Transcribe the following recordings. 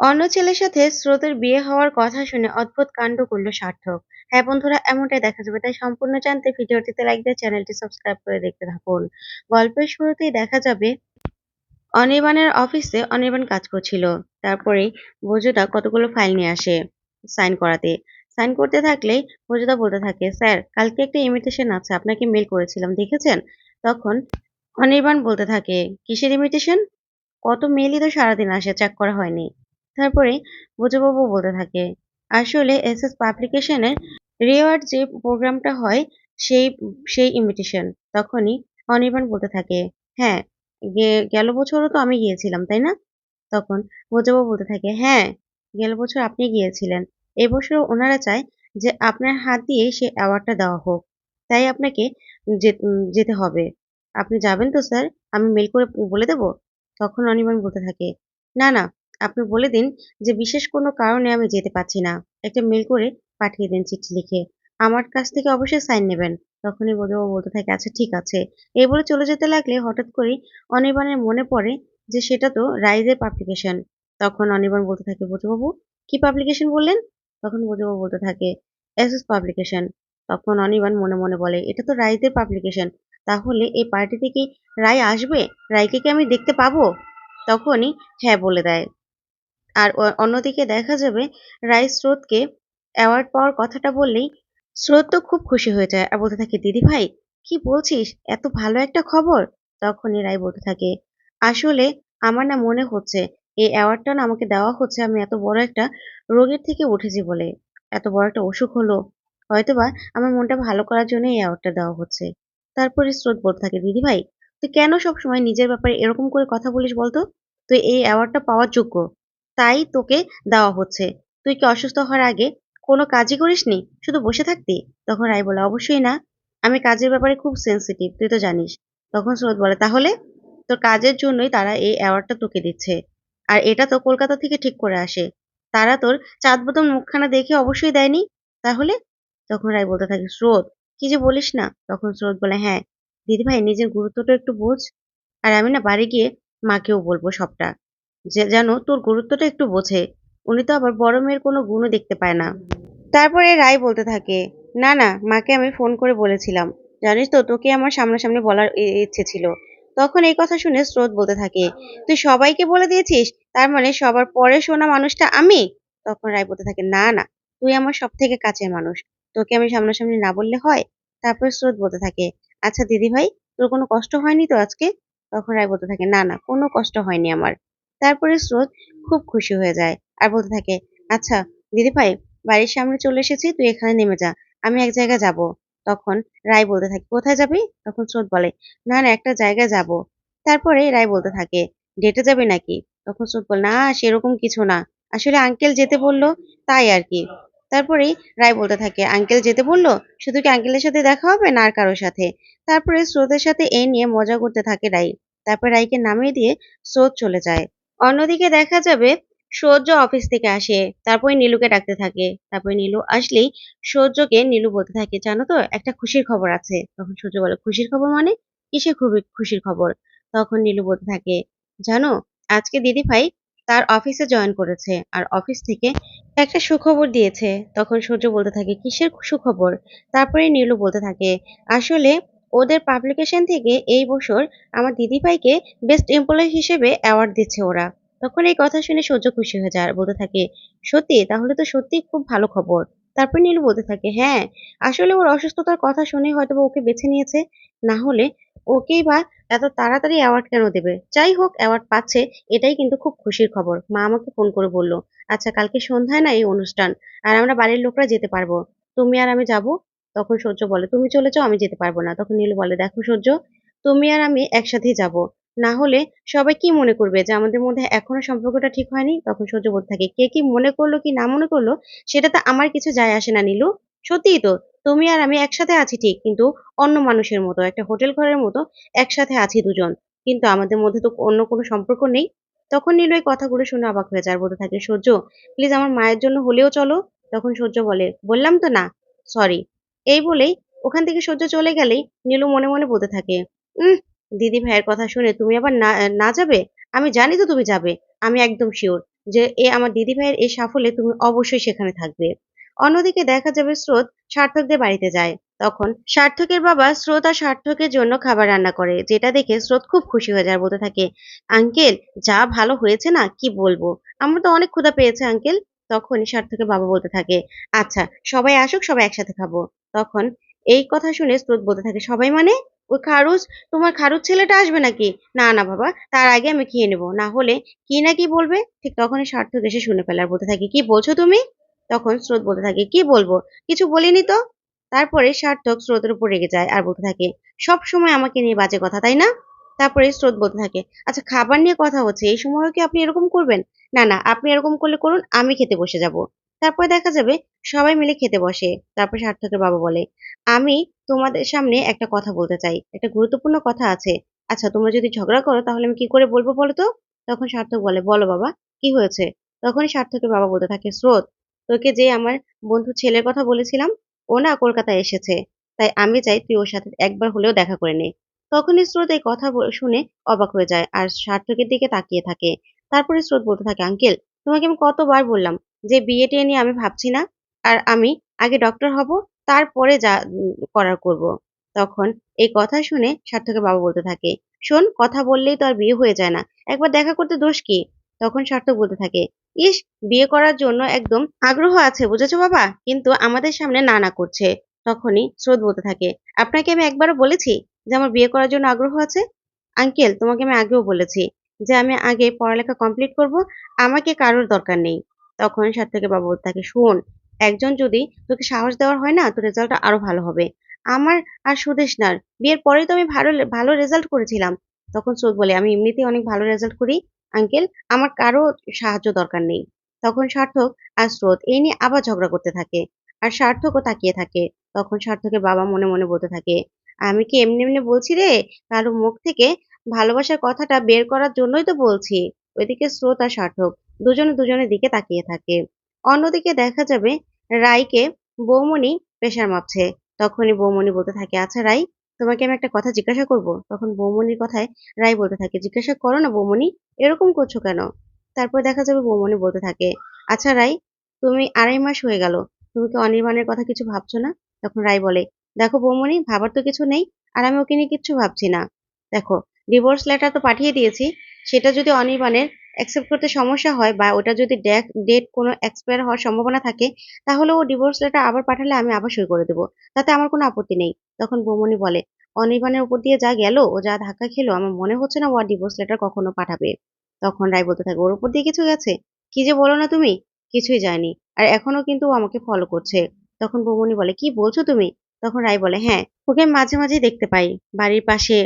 অন্য ছেলের সাথে স্রোতের বিয়ে হওয়ার কথা শুনে অদ্ভুত কাণ্ড করল সার্থক। হ্যাঁ বন্ধুরা, এমনটাই দেখা যাবে। তাই সম্পূর্ণ জানতে ভিডিওটিতে লাইক দিয়ে চ্যানেলটি সাবস্ক্রাইব করে দেখতে থাকুন। গল্পের শুরুতেই দেখা যাবে, অনির্বাণের অফিসে অনির্বাণ কাজ করছিল। তারপরে বজুদা কতগুলো ফাইল নিয়ে আসে সাইন করাতে। সাইন করতে থাকলে বজুদা বলতে থাকে, স্যার, কালকে একটা ইমিটেশন আছে, আপনাকে মেল করেছিলাম, দেখেছেন? তখন অনির্বাণ বলতে থাকে, কিসের ইমিটেশন কত মেলই তো সারাদিন আসে চেক করা হয়নি। তারপরে বুজুবাবু বলতে থাকে। আসলে এস এস পাবলিকেশনের রিওয়ার্ড যে প্রোগ্রামটা হয়, সেই সেই ইনভিটেশন তখনই অনির্বাণ বলতে থাকে। হ্যাঁ গেল বছরও তো আমি গিয়েছিলাম, তাই না? তখন বুজুবাবু বলতে থাকে হ্যাঁ গেল বছর আপনি গিয়েছিলেন। এবছর ওনারা চায় যে আপনার হাত দিয়ে সে অ্যাওয়ার্ডটা দেওয়া হোক। তাই আপনাকে যেতে হবে। আপনি যাবেন তো, স্যার, আমি মেল করে বলে দেব? তখন অনির্বাণ বলতে থাকে, না না আপনি বলে দিন যে, বিশেষ কোনো কারণে আমি যেতে পারছি না। একটা মেল করে পাঠিয়ে দিন চিঠি লিখে। আমার কাছ থেকে অবশ্যই সাইন নেবেন। তখনই বধুবাবু বলতে থাকে আচ্ছা ঠিক আছে। এই বলে চলে যেতে লাগলে হঠাৎ করেই অনির্বাণের মনে পড়ে যে, সেটা তো রাইজের পাবলিকেশন তখন অনির্বাণ বলতে থাকে বধুবাবু কি পাবলিকেশন বললেন? তখন বধুবাবু বলতে থাকে এস এস পাবলিকেশন তখন অনির্বাণ মনে মনে বলে, এটা তো রাইজের পাবলিকেশন তাহলে এই পার্টিতে কি রায় আসবে? রায়কে কি আমি দেখতে পাবো? তখনই হ্যাঁ বলে দেয়। আর অন্যদিকে দেখা যাবে রাই স্রোতকে অ্যাওয়ার্ড পাওয়ার কথাটা বললেই স্রোত তো খুব খুশি হয়ে যায় আর বলতে থাকে, দিদি ভাই, কি বলছিস? এত ভালো একটা খবর? তখনই রাই বলতে থাকে, আসলে আমার না মনে হচ্ছে এই অ্যাওয়ার্ডটা না আমাকে দেওয়া হচ্ছে, আমি এত বড় একটা রোগের থেকে উঠেছি বলে। এত বড় একটা অসুখ হলো। হয়তোবা আমার মনটা ভালো করার জন্য এই অ্যাওয়ার্ডটা দেওয়া হচ্ছে। তারপরে স্রোত বলতে থাকে, দিদি ভাই, তুই কেন সবসময় নিজের ব্যাপারে এরকম করে কথা বলিস বলতো? তুই এই অ্যাওয়ার্ডটা পাওয়ার যোগ্য। তাই তোকে দেওয়া হচ্ছে। তুই কি অসুস্থ হওয়ার আগে কোনো কাজই করিসনি? শুধু বসে থাকতি? তখন রায় বলে, অবশ্যই না। আমি কাজের ব্যাপারে খুব সেনসিটিভ তুই তো জানিস। তখন স্রোত বলে, তাহলে তোর কাজের জন্যই তারা এই অ্যাওয়ার্ডটা তোকে দিচ্ছে। আর এটা তো কলকাতা থেকে ঠিক করে আসে। তারা তোর চাঁদ বোতম মুখখানা দেখে অবশ্যই দেয়নি? তাহলে? তখন রায় বলতে থাকে স্রোত কি যে বলিস না? তখন স্রোত বলে হ্যাঁ দিদিভাই, নিজের গুরুত্বটা একটু বোঝ। আর আমি না বাড়ি গিয়ে মাকেও বলব সবটা। যে যেন তোর গুরুত্বটা একটু বোঝে। উনি তো আবার বড় মেয়ের কোনো গুণও দেখতে পায় না। তারপরে রায় বলতে থাকে, না না, মাকে আমি ফোন করে বলেছিলাম। জানিস তো, তোকে আমার সামনাসামনি বলার ইচ্ছে ছিল। তখন এই কথা শুনে স্রোত বলতে থাকে, তুই সবাইকে বলে দিয়েছিস? তার মানে সবার পরে শোনা মানুষটা আমি? তখন রায় বলতে থাকে, না না, তুই আমার সব থেকে কাছের মানুষ। তোকে আমি সামনাসামনি না বললে হয়? তারপর স্রোত বলতে থাকে আচ্ছা দিদি ভাই তোর কোনো কষ্ট হয়নি তো আজকে? তখন রায় বলতে থাকে, না না, কোনো কষ্ট হয়নি আমার। তারপরে স্রোত খুব খুশি হয়ে যায় আর বলতে থাকে আচ্ছা দিদি ভাই বাড়ির সামনে চলে এসেছি, তুই এখানে নেমে যা, আমি এক জায়গায় যাব। তখন রায় বলতে থাকে, কোথায় যাবি? তখন স্রোত বলে, না না, একটা জায়গায় যাব। তারপরে রায় বলতে থাকে, ডেটে যাবে নাকি? তখন স্রোত বলে, না, সেরকম কিছু না। আসলে আঙ্কেল যেতে বলল তাই আর কি। তারপরে রায় বলতে থাকে, আঙ্কেল যেতে বলল? শুধু কি আঙ্কেলের সাথে দেখা হবে না আর কারোর সাথে? তারপরে স্রোতের সাথে এই নিয়ে মজা করতে থাকে রাই তারপর রাইকে নামিয়ে দিয়ে স্রোত চলে যায়। অন্যদিকে দেখা যাবে সূর্য অফিস থেকে আসে, তারপরে নীলুকে ডাকতে থাকে। তারপরে নীলু আসলেই সূর্যকে নীলু বলতে থাকে, জানো তো, একটা খুশির খবর আছে। তখন সূর্য বলে, খুশির খবর মানে? কিসের খুবই খুশির খবর? তখন নীলু বলতে থাকে, জানো, আজকে দিদি ভাই তার অফিসে জয়েন করেছে, আর অফিস থেকে একটা সুখবর দিয়েছে। তখন সূর্য বলতে থাকে, কিসের সুখবর? তারপরে নীলু বলতে থাকে, আসলে ওদের পাবলিকেশন থেকে এই বছর আমার দিদিভাইকে বেস্ট এমপ্লয়ি হিসেবে অ্যাওয়ার্ড দিচ্ছে ওরা। তখন এই কথা শুনে সহ্য খুশি হয়ে যায় বলতে থাকে, সত্যি? তাহলে তো সত্যি খুব ভালো খবর। তারপর নীলু বলতে থাকে হ্যাঁ আসলে ওর অসুস্থতার কথা শুনে হয়তো ওকে বেছে নিয়েছে। না হলে ওকেই বা এত তাড়াতাড়ি অ্যাওয়ার্ড কেন দেবে? যাই হোক অ্যাওয়ার্ড পাচ্ছে, এটাই কিন্তু খুব খুশির খবর। মা আমাকে ফোন করে বলল আচ্ছা কালকে সন্ধ্যায় না এই অনুষ্ঠান? আর আমরা বাড়ির লোকরা যেতে পারব। তুমি আর আমি যাব? তখন সূর্য বলে, তুমি চলে যাও, আমি যেতে পারব না। তখন নীলু বলে, দেখো সূর্য, তুমি আর আমি একসাথেই যাব। না হলে সবাই কি মনে করবে যে আমাদের মধ্যে এখনও সম্পর্কটা ঠিক হয়নি? তখন সূর্য বলতে থাকে, কে কি মনে করল কি না মনে করল, সেটা তো আমার কিছু যায় আসে না নীলু। সত্যিই তো, তুমি আর আমি একসাথে আছি ঠিক, কিন্তু অন্য মানুষের মতো, একটা হোটেল ঘরের মতো একসাথে আছি দুজন। কিন্তু আমাদের মধ্যে তো অন্য কোনো সম্পর্ক নেই। তখন নীলু এই কথাগুলো শুনে অবাক হয়ে যায় বলতে থাকে, সূর্য প্লিজ আমার মায়ের জন্য হলেও চলো। তখন সূর্য বলে, বললাম তো না সরি এই বলেই ওখান থেকে সূর্য চলে গেলেই নীলু মনে মনে বলতে থাকে, উম, দিদি ভাইয়ের কথা শুনে তুমি আবার না না যাবে? আমি জানি তো তুমি যাবে, আমি একদম শিওর যে এ আমার দিদি ভাইয়ের এই সাফল্যে তুমি অবশ্যই সেখানে থাকবে। অন্যদিকে দেখা যাবে স্রোত সার্থকদের বাড়িতে যায়। তখন সার্থকের বাবা স্রোত আর সার্থকের জন্য খাবার রান্না করে, যেটা দেখে স্রোত খুব খুশি হয়ে যায়, বলতে থাকে, আঙ্কেল, যা ভালো হয়েছে না, কি বলব? আমার তো অনেক ক্ষুধা পেয়েছে, আঙ্কেল। তখনই সার্থকের বাবা বলতে থাকে আচ্ছা সবাই আসুক, সবাই একসাথে খাব। তখন এই কথা শুনে স্রোত বলতে থাকে, সবাই মানে? ওই খারুজ? তোমার খারুজ ছেলেটা আসবে নাকি? না না বাবা, তার আগে আমি খেয়ে নেব, না হলে কি না কি বলবে? ঠিক তখনই সার্থক এসে শুনে ফেলে আর বলতে থাকে, কি বলছো তুমি? তখন স্রোত বলতে থাকে, কি বলব? কিছু বলিনি তো? তারপরে সার্থক স্রোতের উপর রেগে যায় আর বলতে থাকে, সব সময় আমাকে নিয়ে বাজে কথা, তাই না? তারপরে স্রোত বলতে থাকে। আচ্ছা খাবার নিয়ে কথা হচ্ছে, এই সময়ও কি আপনি এরকম করবেন? না না, আপনি এরকম করলে করুন, আমি খেতে বসে যাব। তারপরে দেখা যাবে সবাই মিলে খেতে বসে, তারপর সার্থকের বাবা বলে, আমি তোমাদের সামনে একটা কথা বলতে চাই, একটা গুরুত্বপূর্ণ কথা আছে। আচ্ছা তোমরা যদি ঝগড়া করো, তাহলে আমি কি করে বলব বলো তো? তখন সার্থক বলে, বলো বাবা, কি হয়েছে? তখনই সার্থকের বাবা বলতে থাকে, স্রোত, তোকে যে আমার বন্ধু ছেলের কথা বলেছিলাম, ও না কলকাতায় এসেছে। তাই আমি চাই তুই ওর সাথে একবার হলেও দেখা করে নে। তখনই স্রোত এই কথা শুনে অবাক হয়ে যায় আর সার্থকের দিকে তাকিয়ে থাকে। তারপরে স্রোত বলতে থাকে, আঙ্কেল, তোমাকে আমি কতবার বললাম যে বিয়ে টিয়ে নিয়ে আমি ভাবছি না? আর আমি আগে ডক্টর হব, তারপরে যা করার করব। তখন এই কথা শুনে সার্থকের বাবা বলতে থাকে, শোন, কথা বললেই তো আর বিয়ে হয়ে যায় না। একবার দেখা করতে দোষ কি? তখন সার্থক বলতে থাকে, ইস, বিয়ে করার জন্য একদম আগ্রহ আছে, বুঝেছ বাবা? কিন্তু আমাদের সামনে না না করছে। তখনই স্রোত বলতে থাকে, আপনাকে আমি একবারও বলেছি যে আমার বিয়ে করার জন্য আগ্রহ আছে? আঙ্কেল, তোমাকে আমি আগেও বলেছি যে আমি আগে পড়ালেখা কমপ্লিট করব, আমাকে কারোর দরকার নেই। তখন সার্থকের বাবা বলতে থাকে, শোন, একজন যদি তোকে সাহস দেওয়ার হয় না, তোর রেজাল্টটা আরও ভালো হবে। আমার আর সুদেশ সুদেশনার বিয়ের পরেই তো আমি ভালো ভালো রেজাল্ট করেছিলাম। তখন স্রোত বলে, আমি এমনিতেই অনেক ভালো রেজাল্ট করি, আঙ্কেল, আমার কারও সাহায্য দরকার নেই। তখন সার্থক আর স্রোত এই নিয়ে আবার ঝগড়া করতে থাকে। আর সার্থকও তাকিয়ে থাকে। তখন সার্থকের বাবা মনে মনে বলতে থাকে, আমি কি এমনি এমনি বলছি রে? কারও মুখ থেকে ভালোবাসার কথাটা বের করার জন্যই তো বলছি। ওইদিকে স্রোত আর সার্থক দুজনে দুজনের দিকে তাকিয়ে থাকে। অন্যদিকে দেখা যাবে রাইকে বৌমনি প্রেশার মাপছে। তখনই বৌমনি বলতে থাকে আচ্ছা রাই, তোমাকে আমি একটা কথা জিজ্ঞাসা করব? তখন বৌমনির কথায় রাই বলতে থাকে, জিজ্ঞাসা করো না বৌমনি এরকম করছ কেন? তারপর দেখা যাবে বৌমনি বলতে থাকে আচ্ছা রাই, তুমি আড়াই মাস হয়ে গেল তুমি কি অনির্বাণের কথা কিছু ভাবছ না? তখন রায় বলে, দেখো বৌমনি ভাবার তো কিছু নেই, আর আমি ওকে নিয়ে কিচ্ছু ভাবছি না। দেখো ডিভোর্স লেটার তো পাঠিয়ে দিয়েছি, সেটা যদি অনির্বাণের অ্যাকসেপ্ট করতে সমস্যা হয় বা ওটা যদি ডেট কোনো এক্সপায়ার হওয়ার সম্ভাবনা থাকে, তাহলে ও ডিভোর্স লেটার আবার পাঠালে আমি আবার সই করে দেবো। তাতে আমার কোনো আপত্তি নেই। তখন বৌমনি বলে, অনির্বাণের উপর দিয়ে যা গেল, ও যা ধাক্কা খেলো, আমার মনে হচ্ছে না ও আর ডিভোর্স লেটার কখনো পাঠাবে। তখন রায় বলতে থাকে, ওর উপর দিয়ে কিছু গেছে? কি যে বলো না তুমি? কিছুই যায়নি। আর এখনও কিন্তু আমাকে ফলো করছে। তখন বৌমনি বলে, কি বলছো তুমি? তখন রায় বলে হ্যাঁ ওকে মাঝে মাঝে দেখতে পাই। বাড়ির পাশে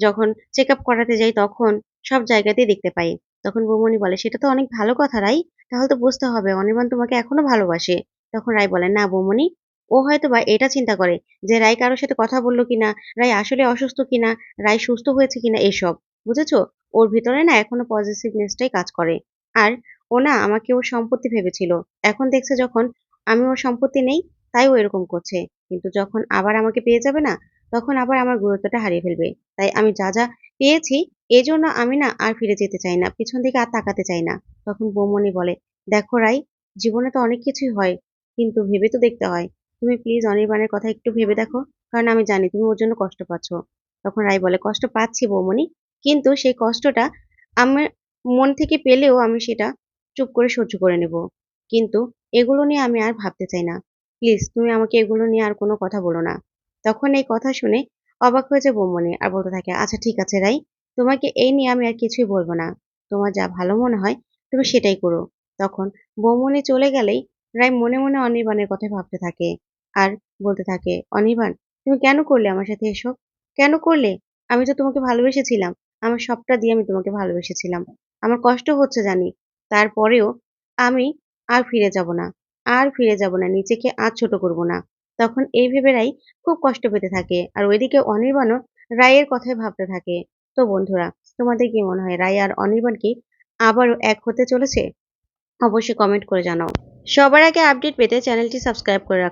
যখন চেক আপ করাতে যাই তখন সব জায়গাতেই দেখতে পাই। তখন বৌমনি বলে, সেটা তো অনেক ভালো কথা রাই, তাহলে তো বুঝতে হবে। অনির্বাণ তোমাকে এখনও ভালোবাসে। তখন রায় বলে, না বৌমনি ও হয়তো বা এটা চিন্তা করে যে রায় কারোর সাথে কথা বলল কিনা রাই আসলে অসুস্থ কিনা, রায় সুস্থ হয়েছে কিনা, এসব। বুঝেছ? ওর ভিতরে না এখনও পজিটিভনেসটাই কাজ করে। আর ও না আমাকে ওর সম্পত্তি ভেবেছিল। এখন দেখছে যখন আমি ওর সম্পত্তি নেই, তাই ও এরকম করছে। কিন্তু যখন আবার আমাকে পেয়ে যাবে না, তখন আবার আমার গুরুত্বটা হারিয়ে ফেলবে। তাই আমি যা যা পেয়েছি, এই জন্য আমি না আর ফিরে যেতে চাই না, পিছন দিকে আর তাকাতে চাই না। তখন বৌমনি বলে, দেখো রাই, জীবনে তো অনেক কিছুই হয়, কিন্তু ভেবে তো দেখতে হয়। তুমি প্লিজ অনির্বাণের কথা একটু ভেবে দেখো, কারণ আমি জানি তুমি ওর জন্য কষ্ট পাচ্ছ। তখন রাই বলে, কষ্ট পাচ্ছি বৌমনি কিন্তু সেই কষ্টটা আমার মন থেকে পেলেও আমি সেটা চুপ করে সহ্য করে নেব। কিন্তু এগুলো নিয়ে আমি আর ভাবতে চাই না। প্লিজ, তুমি আমাকে এগুলো নিয়ে আর কোনো কথা বলো না। তখন এই কথা শুনে অবাক হয়ে হয়েছে বৌমনি আর বলতে থাকে আচ্ছা ঠিক আছে রাই, তোমাকে এই নিয়ে আমি আর কিছুই বলব না। তোমার যা ভালো মনে হয়, তুমি সেটাই করো। তখন বৌমনি চলে গেলেই রায় মনে মনে অনির্বাণের কথা ভাবতে থাকে আর বলতে থাকে, অনির্বাণ, তুমি কেন করলে আমার সাথে এসব? কেন করলে? আমি তো তোমাকে ভালোবেসেছিলাম। আমার সবটা দিয়ে আমি তোমাকে ভালোবেসেছিলাম। আমার কষ্ট হচ্ছে জানি। তারপরেও আমি আর ফিরে যাব না, আর ফিরে যাব না, নিজেকে আর ছোট করব না। তখন এই ভেবে রাই খুব কষ্ট পেতে থাকে আর ওইদিকে অনির্বাণও রায়ের কথাই ভাবতে থাকে। তো বন্ধুরা, তোমাদের কি মনে হয় রায় আর অনির্বাণ কি আবারও এক হতে চলেছে? অবশ্যই কমেন্ট করে জানাও। সবার আগে আপডেট পেতে চ্যানেলটি সাবস্ক্রাইব করে রাখো।